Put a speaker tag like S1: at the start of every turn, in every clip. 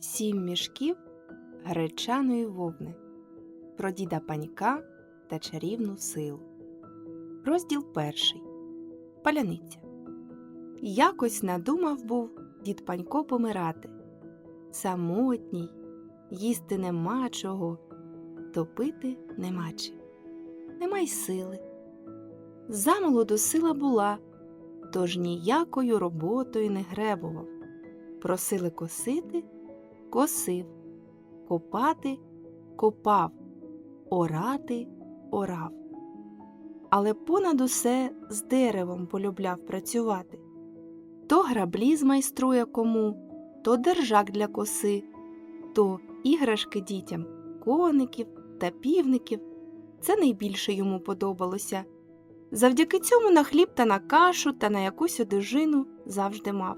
S1: Сім мішків гречаної вовни. Про діда панька та чарівну силу. Розділ перший. Паляниця. Якось надумав був дід панько помирати. Самотній, їсти нема чого, топити нема чим. Нема й сили. Замолоду сила була, тож ніякою роботою не гребував. Просили косити косив, копати копав, орати орав. Але понад усе з деревом полюбляв працювати. То граблі змайструє кому, то держак для коси, то іграшки дітям, коників та півників. Це найбільше йому подобалося. Завдяки цьому на хліб та на кашу та на якусь одежину завжди мав.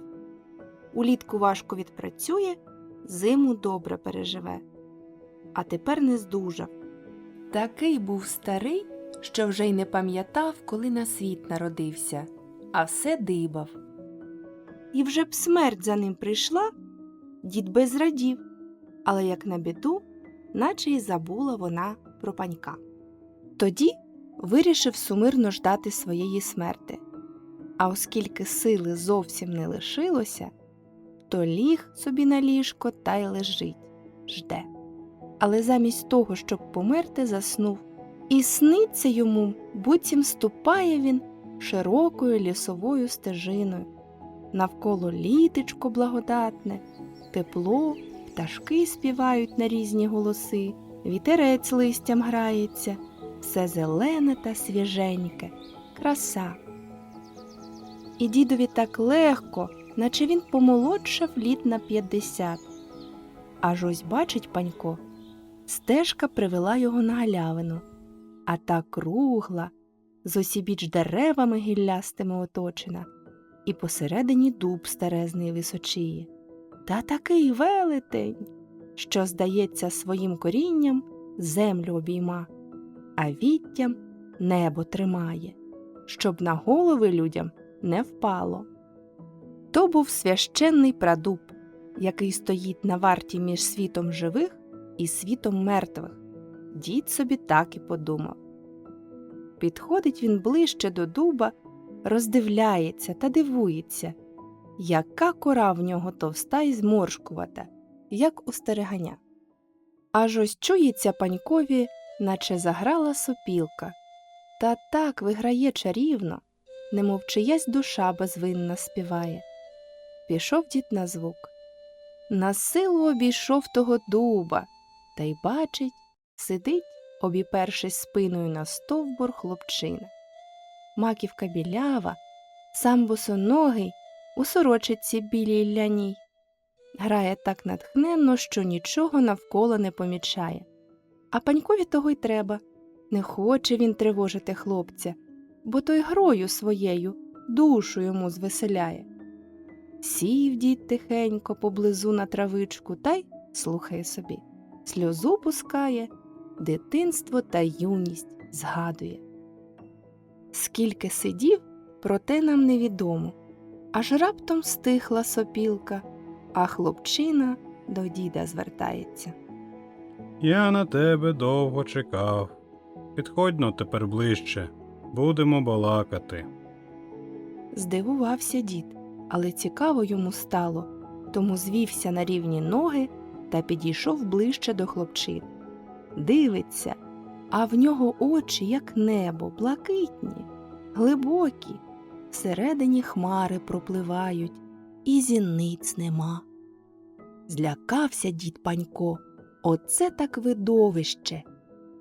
S1: Улітку важко відпрацює, зиму добре переживе. А тепер не здужав. Такий був старий, що вже й не пам'ятав, коли на світ народився, а все дибав. І вже б смерть за ним прийшла, дід би зрадів, але як на біду, наче й забула вона про панька. Тоді вирішив сумирно ждати своєї смерти. А оскільки сили зовсім не лишилося, то ліг собі на ліжко та й лежить, жде. Але замість того, щоб померти, заснув, і сниться йому, буцім ступає він широкою лісовою стежиною. Навколо літечко благодатне, тепло, пташки співають на різні голоси, вітерець листям грається, все зелене та свіженьке, краса. І дідові так легко, наче він помолодшав літ на п'ятдесят. Аж ось бачить панько, стежка привела його на галявину, а та кругла, з осібіч деревами гіллястими оточена, і посередині дуб старезний височіє. Та такий велетень, що, здається, своїм корінням землю обійма, а віттям небо тримає, щоб на голови людям не впало. То був священний прадуб, який стоїть на варті між світом живих і світом мертвих. Дід собі так і подумав. Підходить він ближче до дуба, роздивляється та дивується, яка кора в нього товста і зморшкувата, як у стереганя. Аж ось чується панькові, наче заграла сопілка, та так виграє чарівно, немов чиясь душа безвинна співає. Пішов дід на звук. На силу обійшов того дуба, та й бачить, сидить, обіпершись спиною на стовбур хлопчина. Маківка білява, сам босоногий, у сорочиці білій ляній. Грає так натхненно, що нічого навколо не помічає. А панькові того й треба. Не хоче він тривожити хлопця, бо той грою своєю душу йому звеселяє. Сів дід тихенько поблизу на травичку та й слухає собі, сльозу пускає, дитинство та юність згадує. Скільки сидів, проте нам невідомо, аж раптом стихла сопілка, а хлопчина до діда звертається.
S2: Я на тебе довго чекав. Підходь но тепер ближче, будемо балакати.
S1: Здивувався дід, але цікаво йому стало, тому звівся на рівні ноги та підійшов ближче до хлопчини. Дивиться, а в нього очі, як небо, блакитні, глибокі, всередині хмари пропливають, і зіниць нема. Злякався дід панько, оце так видовище.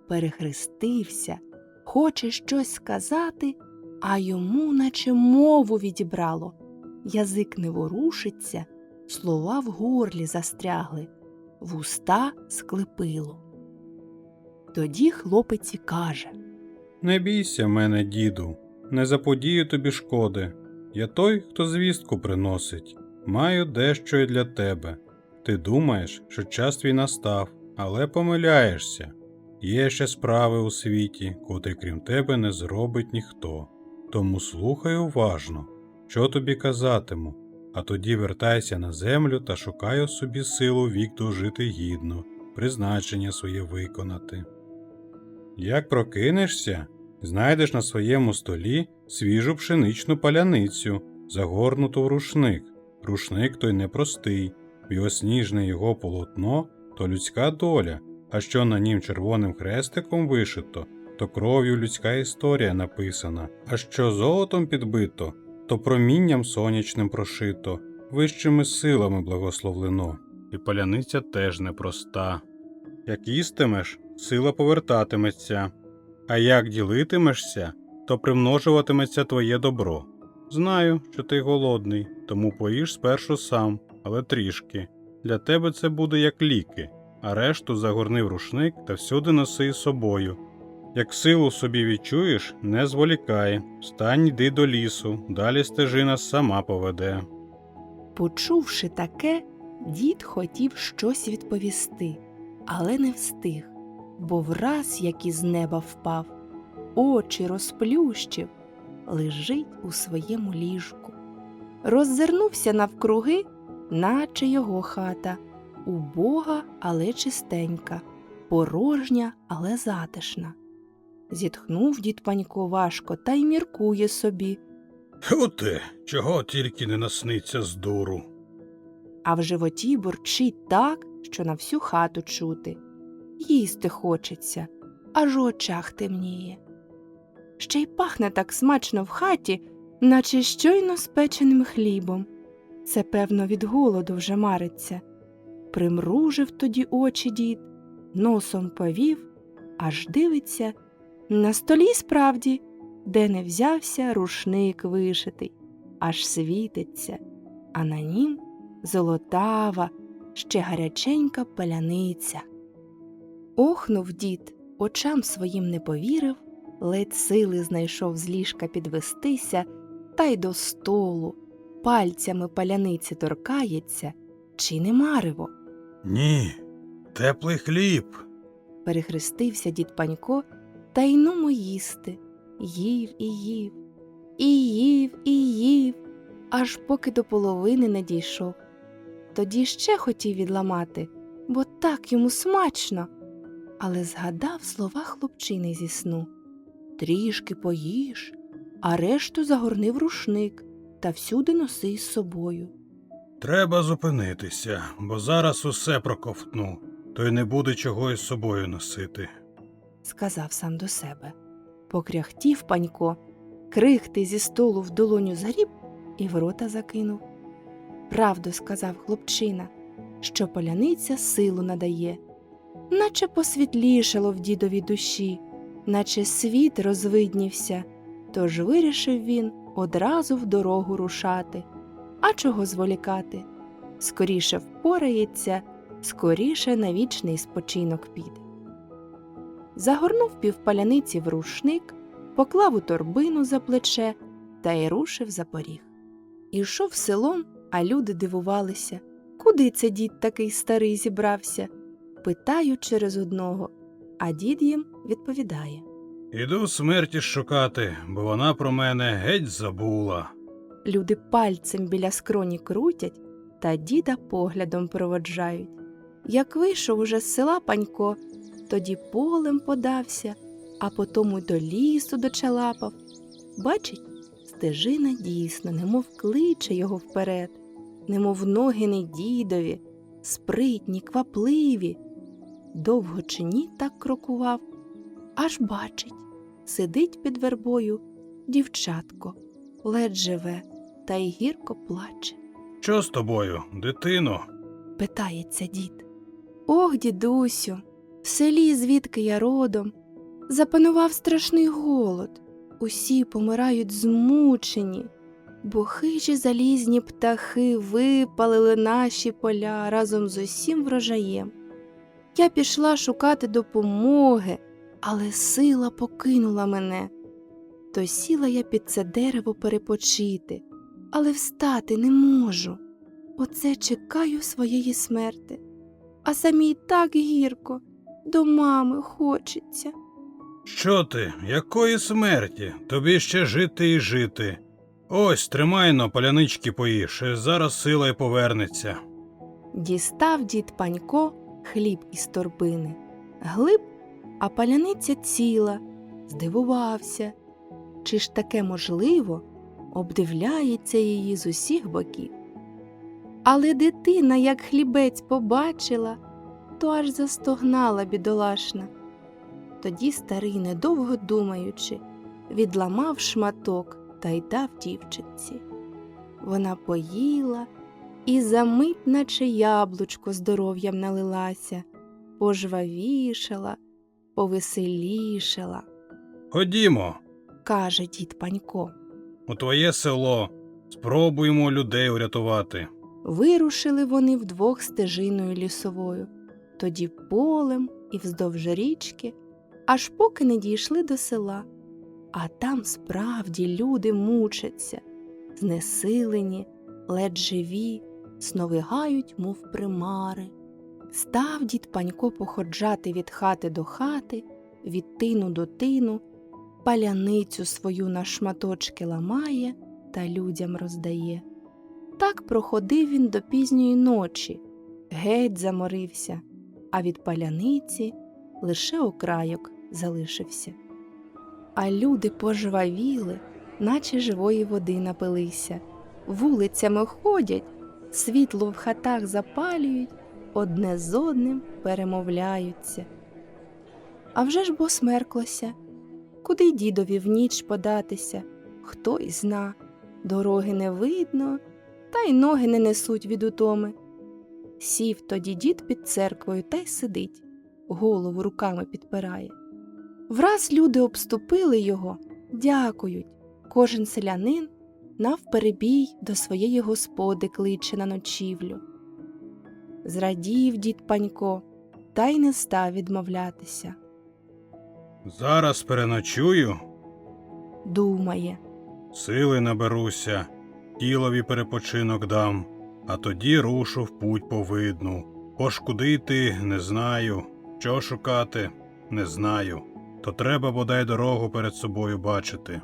S1: Перехрестився, хоче щось сказати, а йому наче мову відібрало. Язик не ворушиться, слова в горлі застрягли, вуста склепило. Тоді хлопець і каже
S2: Не бійся мене, діду, не заподію тобі шкоди. Я той, хто звістку приносить. Маю дещо й для тебе. Ти думаєш, що час твій настав, але помиляєшся. Є ще справи у світі, котрі крім тебе не зробить ніхто. Тому слухай уважно, що тобі казатиму, а тоді вертайся на землю та шукай у собі силу вік дожити гідно, призначення своє виконати. Як прокинешся, знайдеш на своєму столі свіжу пшеничну паляницю, загорнуту в рушник. Рушник той непростий, білосніжне його полотно то людська доля, а що на нім червоним хрестиком вишито, то кров'ю людська історія написана, а що золотом підбито, то промінням сонячним прошито, вищими силами благословлено. І паляниця теж непроста. Як їстимеш, сила повертатиметься, а як ділитимешся, то примножуватиметься твоє добро. Знаю, що ти голодний, тому поїж спершу сам, але трішки. Для тебе це буде як ліки, а решту загорни в рушник та всюди носи із собою. Як силу собі відчуєш, не зволікай, встань йди до лісу, далі стежина сама поведе.
S1: Почувши таке, дід хотів щось відповісти, але не встиг, бо враз як із неба впав, очі розплющив, лежить у своєму ліжку. Роззирнувся навкруги, наче його хата, убога, але чистенька, порожня, але затишна. Зітхнув дід Панько важко та й міркує собі.
S2: Оте, чого тільки не насниться з дуру.
S1: а в животі бурчить так, що на всю хату чути. Їсти хочеться, аж у очах темніє. Ще й пахне так смачно в хаті, наче щойно спеченим хлібом. Це, певно, від голоду вже мариться. Примружив тоді очі дід, носом повів, аж дивиться на столі справді, де не взявся рушник вишитий, аж світиться, а на нім золотава, ще гаряченька паляниця. Охнув дід, очам своїм не повірив, ледь сили знайшов з ліжка підвестися, та й до столу, пальцями паляниці торкається, чи не марево.
S2: Ні, теплий хліб.
S1: Перехрестився дід Панько, та й нумо їсти. Їв і їв, і їв, і їв, аж поки до половини не дійшов. Тоді ще хотів відламати, бо так йому смачно. Але згадав слова хлопчини зі сну Трішки поїж, а решту загорни в рушник та всюди носи із собою.
S2: Треба зупинитися, бо зараз усе проковтну, то й не буде чого із собою носити.
S1: Сказав сам до себе. Покряхтів панько, крихти зі столу в долоню згріб і в рота закинув. Правду сказав хлопчина, що поляниця силу надає, наче посвітлішало в дідовій душі, наче світ розвиднівся, тож вирішив він одразу в дорогу рушати. А чого зволікати? Скоріше впорається, скоріше на вічний спочинок піде загорнув півпаляниці в рушник, поклав у торбину за плече та й рушив за поріг. Ішов селом, а люди дивувалися, куди це дід такий старий зібрався. Питають через одного, а дід їм відповідає.
S2: Іду смерті шукати, бо вона про мене геть забула.
S1: Люди пальцем біля скроні крутять та діда поглядом проводжають. Як вийшов уже з села панько, тоді полем подався, а потому й до лісу дочалапав. Бачить, стежина дійсно, немов кличе його вперед, немов ноги не дідові, спритні, квапливі. Довго чи ні так крокував, аж бачить, сидить під вербою дівчатко, ледь живе та й гірко плаче.
S2: Що з тобою, дитино?
S1: питається дід. Ох, дідусю, в селі, звідки я родом, запанував страшний голод. Усі помирають змучені, бо хижі залізні птахи випалили наші поля разом з усім врожаєм. Я пішла шукати допомоги, але сила покинула мене. То сіла я під це дерево перепочити, але встати не можу. Оце чекаю своєї смерти. А самій так гірко, до мами хочеться.
S2: Що ти, якої смерті? Тобі ще жити і жити. Ось, тримайно, палянички поїж, зараз сила й повернеться.
S1: Дістав дід Панько хліб із торбини. Глиб, а паляниця ціла, здивувався. Чи ж таке можливо, обдивляється її з усіх боків. Але дитина, як хлібець побачила, то аж застогнала бідолашна. Тоді старий, недовго думаючи, відламав шматок та й дав дівчинці. Вона поїла і за мить, наче яблучко здоров'ям налилася, пожвавішала, повеселішала,
S2: Ходімо,
S1: каже дід Панько.
S2: у твоє село, спробуємо людей урятувати.
S1: Вирушили вони вдвох стежиною лісовою, тоді полем і вздовж річки, аж поки не дійшли до села. А там справді люди мучаться, знесилені, ледь живі, сновигають, мов примари. Став дід Панько походжати від хати до хати, від тину до тину, паляницю свою на шматочки ламає та людям роздає. Так проходив він до пізньої ночі, геть заморився, а від паляниці лише окрайок залишився. А люди пожвавіли, наче живої води напилися, вулицями ходять, світло в хатах запалюють, одне з одним перемовляються. А вже ж бо смерклося, куди й дідові в ніч податися, хто й зна, дороги не видно, та й ноги не несуть від утоми. Сів тоді дід під церквою та й сидить, голову руками підпирає. Враз люди обступили його, дякують. Кожен селянин навперебій до своєї господи кличе на ночівлю. Зрадів дід Панько, та й не став відмовлятися.
S2: Зараз переночую,
S1: Думає,
S2: сили наберуся, тілові перепочинок дам, а тоді рушу в путь по видну. Хоч куди йти, не знаю, що шукати, не знаю. То треба бодай дорогу перед собою бачити.